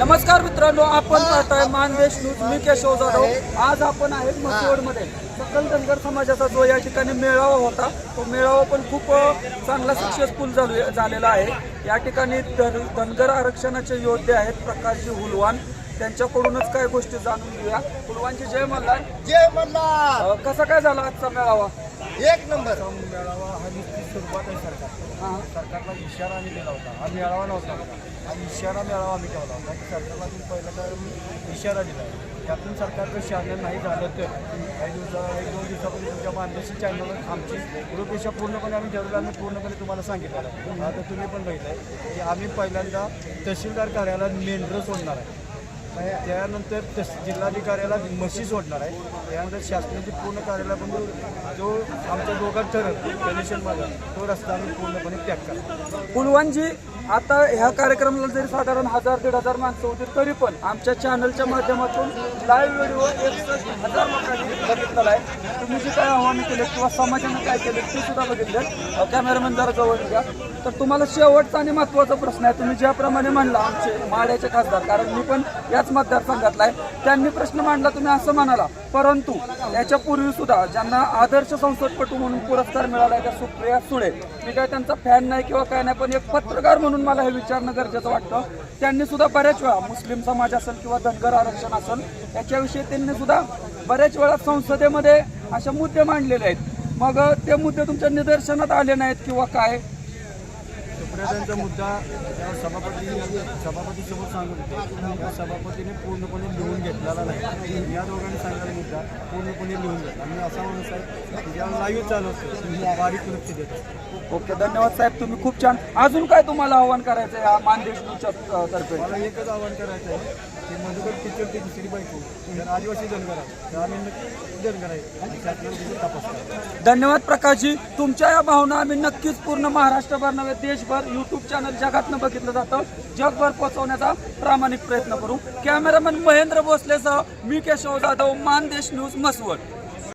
नमस्कार मित्रांनो आपण पाहताय मानदेश न्यूज. मी केशव जाधव. आज आपण आहेत मसवडमध्ये सकल धनगर समाजाचा जो या ठिकाणी मेळावा होता तो मेळावा पण खूप चांगला सक्सेसफुल झालो झालेला आहे. या ठिकाणी धन धनगर आरक्षणाचे योद्धे आहेत प्रकाशजी हुलवान. त्यांच्याकडूनच काय गोष्टी जाणून घेऊया. हुलवानची जय मल्हार. जय मल्हार. कसा काय झाला आजचा मेळावा? एक नंबर. मेळावा हा नुसती सुरुवात आहे सरकार. सरकारला इशारा आम्ही दिला होता. हा मेळावा नव्हता. हा इशारा मेळावा आम्ही ठेवला होता. की सरकारला पहिला तर इशारा दिला. आहे त्यातून सरकारचं शासन नाही झालं तर काही दिवसा एक दोन दिवसापूर्वी तुमच्या मानदेशी चॅनलवर आमची रूपरेषा पूर्णपणे आम्ही ठरवलं आम्ही पूर्णपणे तुम्हाला सांगितलं आता तुम्ही पण बघितलं आहे की आम्ही पहिल्यांदा तहसीलदार कार्यालयात मेंढरं सोडणार आहे. त्यानंतर तस जिल्हाधिकाऱ्याला म्हशी सोडणार आहे. त्यानंतर शासनाची पूर्ण कार्यालय पण जो- आमच्या दोघात ठरल कनेक्शनमध्ये तो रस्ता आम्ही पूर्णपणे त्याग करा पुलवानजी आता ह्या कार्यक्रमाला जरी साधारण हजार दीड हजार माणसं होती तरी पण आमच्या चॅनलच्या माध्यमातून लाईव्ह व्हिडिओ एकसष्ट हजार लोकांनी बघितलेला आहे. तुम्ही जे काय आव्हानं केले किंवा समाजाने काय केले ते सुद्धा बघितले कॅमेरामॅन जरा जवळ घ्या. तर तुम्हाला शेवटचा आणि महत्त्वाचा प्रश्न आहे. तुम्ही ज्याप्रमाणे म्हणला आमचे माड्याचे खासदार कारण मी पण याच मतदारसंघातला आहे. त्यांनी प्रश्न मांडला तुम्ही असं म्हणाला. परंतु याच्यापूर्वी सुद्धा ज्यांना आदर्श संसदपटू म्हणून पुरस्कार मिळाला आहे त्या सुप्रिया सुळे. मी काय त्यांचा फॅन नाही किंवा काय नाही पण एक पत्रकार म्हणून मला हे विचारणं गरजेचं वाटतं. त्यांनी सुद्धा बऱ्याच वेळा मुस्लिम समाज असेल किंवा धनगर आरक्षण असेल याच्याविषयी त्यांनी सुद्धा बऱ्याच वेळा संसदेमध्ये अशा मुद्दे मांडलेले आहेत. मग ते मुद्दे तुमच्या निदर्शनात आले नाहीत किंवा काय? सुप्रियातांचा मुद्दा त्या सभापती सभापतीसमोर सांगत होते त्या सभापतीने पूर्णपणे लिहून घेतलेला नाही. या दोघांनी सांगितलेला मुद्दा पूर्णपणे लिहून घेतला. आणि असा माणूस आहे की ज्याला लाईव्ह चालू असतो. बारीक लक्ष देत ओके धन्यवाद साहेब. तुम्ही खूप छान. अजून काय तुम्हाला आव्हान करायचं आहे? या मानदेश न्यूजच्या अ, तर्फे. मला एकच आवाहन करायचं आहे की मधुकर टीचरची दुसरी बायको जर आदिवासी आहे तपास करा धन्यवाद प्रकाशजी. तुमच्या या भावना आम्ही नक्कीच पूर्ण महाराष्ट्रभर नव्हे देशभर युट्यूब चॅनल जगातनं बघितलं जातं. जगभर पोहोचवण्याचा प्रामाणिक प्रयत्न करू. कॅमेरामॅन महेंद्र भोसलेसह मी केशव जाधव मानदेश न्यूज मसवड